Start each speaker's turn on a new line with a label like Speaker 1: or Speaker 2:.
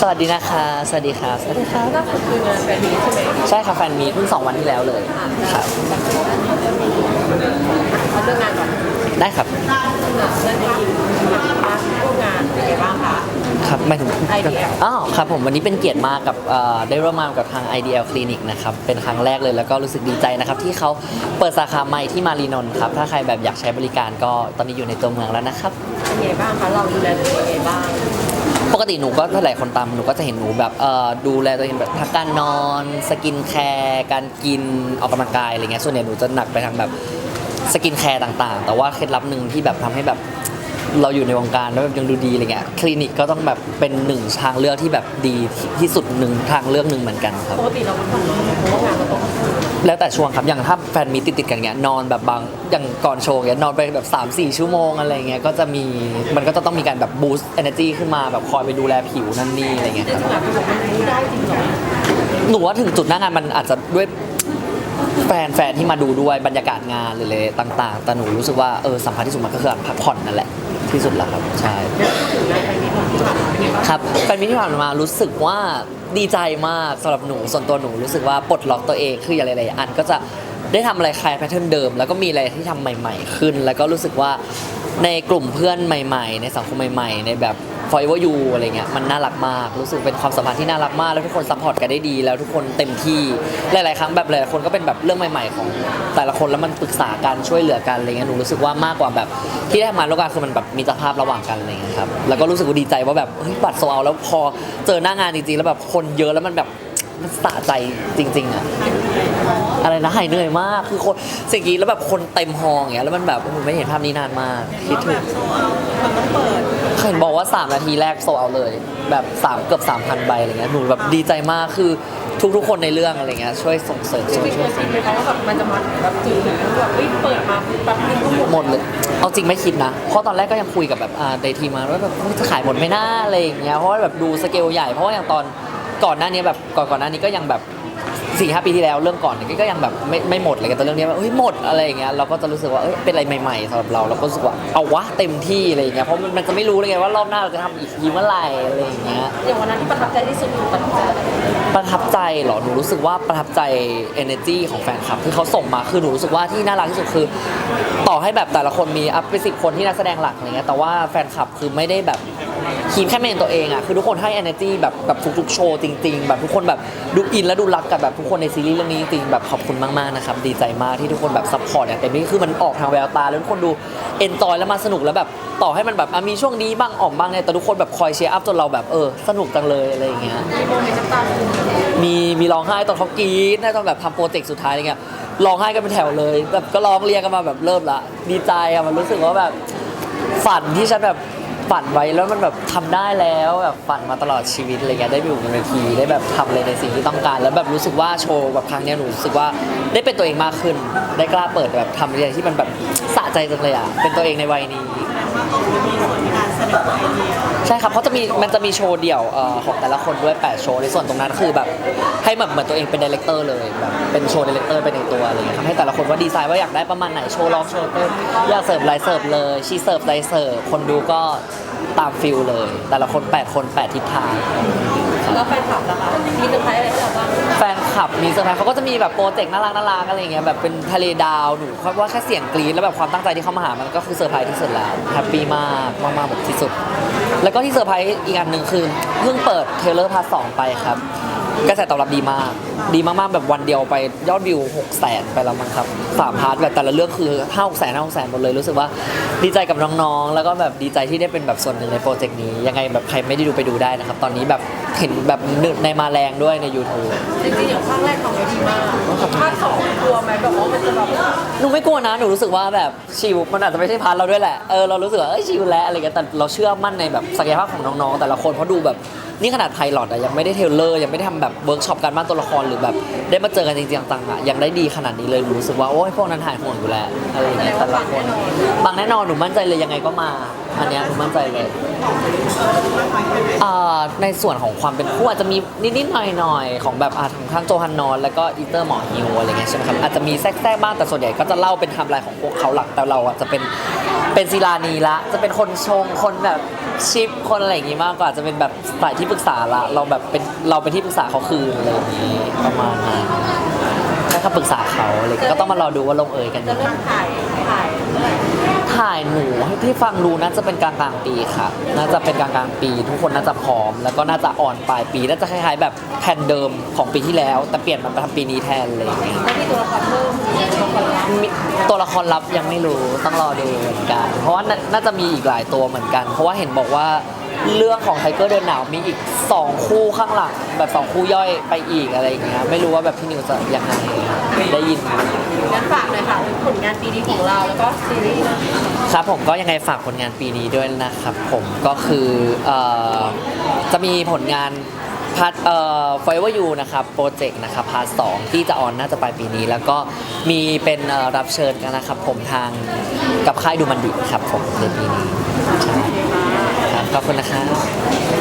Speaker 1: สวัสดีนะคะ สวัสดีครับสวัสดีครับ
Speaker 2: ล่าสุดคืองานแฟนมีตใช่ไหม
Speaker 1: ใช่ค่ะแฟนมีตเพิ่งสองวันที่แล้วเลยครับ
Speaker 2: เอาเรื่องงานก่อน
Speaker 1: ได้ครับ
Speaker 2: เรื่องนี้มาร่วมงานเป็นไงบ้างคะ
Speaker 1: ครับหมายถึง
Speaker 2: IDL
Speaker 1: อ๋อครับผมวันนี้เป็นเกียรติมากกับเอ่อได้ร่วมงานกับทาง IDL Clinic นะครับ เป็นครั้งแรกเลยแล้วก็รู้สึกดีใจนะครับ ที่เขาเปิดสาขาใหม่ที่มารีนนท์ครับ ถ้าใครแบบอยากใช้บริการก็ตอนนี้อยู่ในตัวเมืองแล้วนะครับ
Speaker 2: เป็นไงบ้างคะ เราดูแลตัวเองยังไงบ้าง
Speaker 1: ปกติหนูก็ถ้าหลายคนตามหนูก็จะเห็นหนูแบบเอ่อดูแลตัวเองแบบทั้งการนอน สกินแคร์การกินออกกำลังกายอะไรเงี้ยส่วนใหญ่หนูจะหนักไปทางแบบสกินแคร์ต่างๆ แต่ว่าเคล็ดลับหนึ่งที่แบบทำให้แบบ เราอยู่ในวงการแล้วแบบยังดูดีอะไรเงี้ยคลินิกก็ต้องแบบเป็นหนึ่งทางเลือกที่แบบดีที่สุดหนึ่งทางเลือกหนึ่งเหมือนกันครับ
Speaker 2: ปกติเราเป็นคนนอนเพราะว่างานเราต้อง
Speaker 1: แล้วแต่ช่วงครับอย่างถ้าแฟนมีติดติดๆกันเงี้ยนอนแบบบางอย่างก่อนโชว์เงี้ยนอนไปแบบ3 4 ชั่วโมงอะไรเงี้ยก็จะมีมันก็จะต้องมีการแบบบูสต์ energy ขึ้นมาแบบคอยไปดูแลผิวนั่นนี่อะไรเงี้ย
Speaker 2: แต่
Speaker 1: ครับ
Speaker 2: ขนาดที่บอกมันไม่ได้จริงเหรอ
Speaker 1: หนูว่าถึงจุดหน้างานมันอาจจะด้วยแฟนแฟนที่มาดูด้วยบรรยากาศงานหรืออะไรต่าง ๆ แต่หนูรู้สึกว่าเออสัมผัสที่สุดมันก็คือการพักผ่อนนั่นแหละ ที่สุดแล้วครับใช่
Speaker 2: ถึงงานแฟนมีตที่ผ่านมาเป็นไงบ้าง
Speaker 1: ครับแฟนมิตรที่ผ่านมารู้สึกว่าดีใจมากสำหรับหนูส่วนตัวหนูรู้สึกว่าปลดล็อกตัวเองคืออะไรหลายๆอันก็จะได้ทำอะไรคลายแพทเทิร์นเดิม แล้วก็มีอะไรที่ทำใหม่ ๆ ขึ้น แล้วก็รู้สึกว่าในกลุ่มเพื่อนใหม่ ๆ ในสังคมใหม่ ๆ ในแบบ forever you อะไรเงี้ยมันน่ารักมาก รู้สึกเป็นความสัมพันธ์ที่น่ารักมาก แล้วทุกคนซัพพอร์ตกันได้ดี แล้วทุกคนเต็มที่หลาย ๆ ครั้งแบบหลายๆคนก็เป็นแบบเรื่องใหม่ ๆ ของแต่ละคนแล้วมันปรึกษากันช่วยเหลือกันอะไรเงี้ยหนูรู้สึกว่ามากกว่าแบบที่ได้ทำงานร่วกันคือมันแบบมีสภาพระหว่างกันอะไรเงี้ยครับแล้วก็รู้สึกว่าดีใจว่าแบบเฮ้ยบัตรโซเอาแล้วพอเจอหน้างานจริงๆแล้วแบบคนเยอะแล้วมันแบบมันสะใจจริงๆอะ อะไรนะหายเหนื่อยมากคือคนสิ่งนี้แล้วแบบคนเต็มฮอลล์อย่างเงี้ยแล้วมันแบบโอ้โหไม่เห็นภาพนี้นานมากคิดถึงเห็นบอกว่า 3 นาทีแรกโซเอาเลย แบบ3เกือบ3,000ใบอะไรเงี้ยหนูแบบดีใจมากคือทุกๆคนในเรื่องอะไรเงี้ยช่วยส่งเสริม
Speaker 2: จ
Speaker 1: ช่วย
Speaker 2: ริงๆ
Speaker 1: ช่วย
Speaker 2: เคยคิดไหมคะว่าแบบมันจะมาถึงแบบจุดถึงแบบเฮ้ยเปิดมาปุ๊บปั๊บนี่ก็หมด
Speaker 1: หมดเลยเอาจริงไม่คิดนะ เพราะตอนแรกก็ยังคุยกับแบบอ่าในทีมมาว่าแบบเฮ้ยจะขายหมดไหม่น่าอะไรอย่างเงี้ยเพราะว่าแบบดูสเกลใหญ่เพราะว่าอย่างตอนก่อนหน้านี้แบบก่อนก่อนหน้านี้ก็ยังแบบ สี่ห้าปีที่แล้วเรื่องก่อนเนี่ยก็ยังแบบไม่ไม่หมดเลยแต่เรื่องนี้แบบเฮ้ยหมดอะไรอย่างเงี้ยเราก็จะรู้สึกว่าเอ้ยเป็นอะไรใหม่ๆสำหรับเราเราก็รู้สึกว่าเอาวะเต็มที่อะไรอย่างเงี้ยเพราะมันมันจะไม่รู้เลยไงว่ารอบหน้าเราจะทำอีกทีเมื่อไหร่อะไรอย่างเงี้ย
Speaker 2: อย่างวันนั้นที่ประทับใจที่สุดคือประทับใจอะไร
Speaker 1: ประทับใจเหรอหนูรู้สึกว่าประทับใจ energy ของแฟนคลับที่เขาส่งมาคือหนูรู้สึกว่าที่น่ารักที่สุดคือ ต่อให้แบบแต่ละคนมีอัพไปสิบคนที่นักแสดงหลักอะไรเงี้ยแต่ว่าแฟนคลับคือไม่ได้แบบ คีมแค่เมนตัวเองอะคือทุกคนให้ energy แบบแบบทุกๆโชว์จริง ๆ แบบทุกคนแบบดูอินและดูรักกับแบบทุกคนในซีรีส์เรื่องนี้จริงๆแบบขอบคุณมากๆนะครับดีใจมากที่ทุกคนแบบซัพพอร์ตอย่างเต็มที่คือมันออกทางแววตาแล้วทุกคนดูเอนจอยแล้วมาสนุกแล้วแบบต่อให้มันแบบอะมีช่วงนี้บ้างอ่อมบ้างเนี่ยแต่ทุกคนแบบคอยเชียร์อัพจนเราแบบเออสนุกจังเลยอะไรอย่างเงี้ย
Speaker 2: มีโมเมนต์น้ำตาซึม
Speaker 1: มีมีร้องไห้ตอนเขากรี๊ดตอนแบบทำโปรเจกต์สุดท้ายอะไรเงี้ยร้องไห้กันเป็นแถวเลยแบบก็ร้องเรียงกันมาแบบเริ่มละ ดีใจอะมันรู้สึกว่าแบบฝันที่ฉันแบบ ฝันไว้แล้วมันแบบทำได้แล้วแบบฝันมาตลอดชีวิตอะไรเงี้ยได้อยู่บนเวทีได้แบบทำอะไรในสิ่งที่ต้องการ แล้วแบบรู้สึกว่าโชว์แบบครั้งนี้หนูรู้สึกว่าได้เป็นตัวเองมากขึ้น ได้กล้าเปิดแบบทำอะไรที่มันแบบสะใจจังเลยอะเป็นตัวเองในวัยนี้ ใช่ครับเพราะจะมีมันจะมีโชว์เดี่ยวเอ่อของแต่ละคนด้วย8โชว์ในส่วนตรงนั้นคือแบบให้แบบเหมือนตัวเองเป็นดีเลกเตอร์เลยแบบเป็นโชว์ดีเลกเตอร์ไปในตัวอะไรอย่างเงี้ยทำให้แต่ละคนว่าดีไซน์ว่าอยากได้ประมาณไหนโชว์ร้องโชว์เต้นอยากเสิร์ฟอะไรเสิร์ฟเลยชีเสิร์ฟอะไรเสิร์ฟคนดูก็ตามฟิลเลย แต่ละคน 8 คน 8 ทิศทาง
Speaker 2: แล้วแฟนคลับล่ะคะมีเซอร์ไพรส์อะไรให้เราบ้าง
Speaker 1: แฟนค ลับมีเซอร์ไพรส์เขาก็จะมีแบบโปรเจกต์น่ารักน่ารักอะไรอย่างเงี้ยแบบเป็นทะเลดาวหนูว่าแค่เสียงกรี๊ดแล้วแบบความตั้งใจที่เขามาหามันก็คือเซอร์ไพรส์ที่สุดแล้วแฮปปี้มากมากๆแบบที่สุด แล้วก็ที่เซอร์ไพรส์อีกอันหนึ่งคือเพิ่งเปิดเทเลอร์พาร์ทสองไปครับ กระแสตอบรับดีมาก ดีมากๆแบบวันเดียวไปยอดวิว6 0 0 0 0ไปแล้วมั้งครับสามพาร์ทแบบแต่ละเรื่องคือ5 6 0 0 0 0 5 6 0 0 0หมดเลยรู้สึกว่าดีใจกับน้องๆ แล้วก็แบบดีใจที่ได้เป็นแบบส่วนหนึ่งในโปรเจกต์นี้ ยังไงแบบใครไม่ได้ดูไปดูได้นะครับ ตอนนี้แบบเห็นแบบในมาแรงด้วยใน YouTube
Speaker 2: จริงๆอย่างภาคแรกทำไว้ดีมากภาคสองกลัวไหมแบบว่ามันจะแบบ
Speaker 1: หนูไม่กลัวนะหนูรู้สึกว่าแบบชิลมันอาจจะไม่ใช่พาร์ทเราด้วยแหละเออเรารู้สึกว่าเอ้ยชิลแล้วอะไรเงี้ยแต่เราเชื่อมั่นในแบบศักยภาพของน้องๆ แต่ละคนเพราะดูแบบ นี่ขนาดไพลอตอะยังไม่ได้เทเลอร์ยังไม่ได้ทำแบบเวิร์กช็อปการบ้านตัวละครหรือแบบ ได้มาเจอกันจริงๆจังๆอะยังได้ดีขนาดนี้เลยหนูรู้สึกว่าโอ้ยพวกนั้นหายห่วงอยู่แล้วอะไรอย่างเงี้ยแต่ละคนบางแน่นอนหนูมั่นใจเลยยังไงก็มาอันเนี้ยหนูมั่นใจเลยอ่าในส่วนของความเป็นคู่อาจจะมีนิดๆหน่อยๆของแบบอ่าทางทางโจฮันนอน แล้วก็อีเตอร์หมอฮิวอะไรเงี้ยใช่ไหมครับอาจจะมีแทรกๆบ้างแต่ส่วนใหญ่ก็จะเล่าเป็นไทม์ไลน์ของพวกเขาหลักแต่เราอะจะเป็นเป็นศิลานีละจะเป็นคนชงคนแบบชิปคนอะไรอย่างงี้มากกว่าจะเป็นแบบฝ่ายที่ปรึกษาละเราแบบเป็นเราเป็นที่ปรึกษาเขาคืนอะไรอย่างงี้ประมาณนั้นให้คำปรึกษาเขาอะไรอย่างเลยก็ต้องมารอดูว่าลงเอยกัน
Speaker 2: จะ
Speaker 1: ยังไง
Speaker 2: เริ่มถ่ายถ่ายเมื่อไหร่
Speaker 1: ถ่ายหนูที่ฟังดูน่าจะเป็นกลางกลางๆปีครับน่าจะเป็นกลางกลางๆปี ทุกคนน่าจะพร้อม แล้วก็น่าจะอ่อนปลายปีน่าจะคล้ายๆแบบแผนเดิมของปีที่แล้ว แต่เปลี่ยนมาทำปีนี้แทนอะไรอย่างเลย
Speaker 2: แล้วมีตัวละครเพิ่มมีตัวละครลับ
Speaker 1: มีตัวละครลับยังไม่รู้ต้องรอดูเหมือนกัน เพราะว่าน่าน่าจะมีอีกหลายตัวเหมือนกัน เพราะว่าเห็นบอกว่า เรื่องของไทเกอร์เดินหนาวมีอีก 2 คู่ข้างหลังแบบสองคู่ย่อยไปอีกอะไรอย่างเงี้ยไม่รู้ว่าแบบพี่นิวจะยังไงได้ยิน
Speaker 2: งั้นฝากหน่อยค่ะผลงานปีนี้ของเราแล้วก็ซีรีส์
Speaker 1: ครับผมก็ยังไงฝากผลงานปีนี้ด้วยนะครับผมก็คือเอ่อจะมีผลงานพาร์ทเอ่อ Forever You นะครับโปรเจกต์นะครับพาร์ทสองที่จะออนน่าจะปลายปีนี้ แล้วก็มีเป็นเอ่อรับเชิญกันนะครับผมทางกับค่ายดูมันดิครับผมในปีนี้ใช่ ขอบคุณนะครับ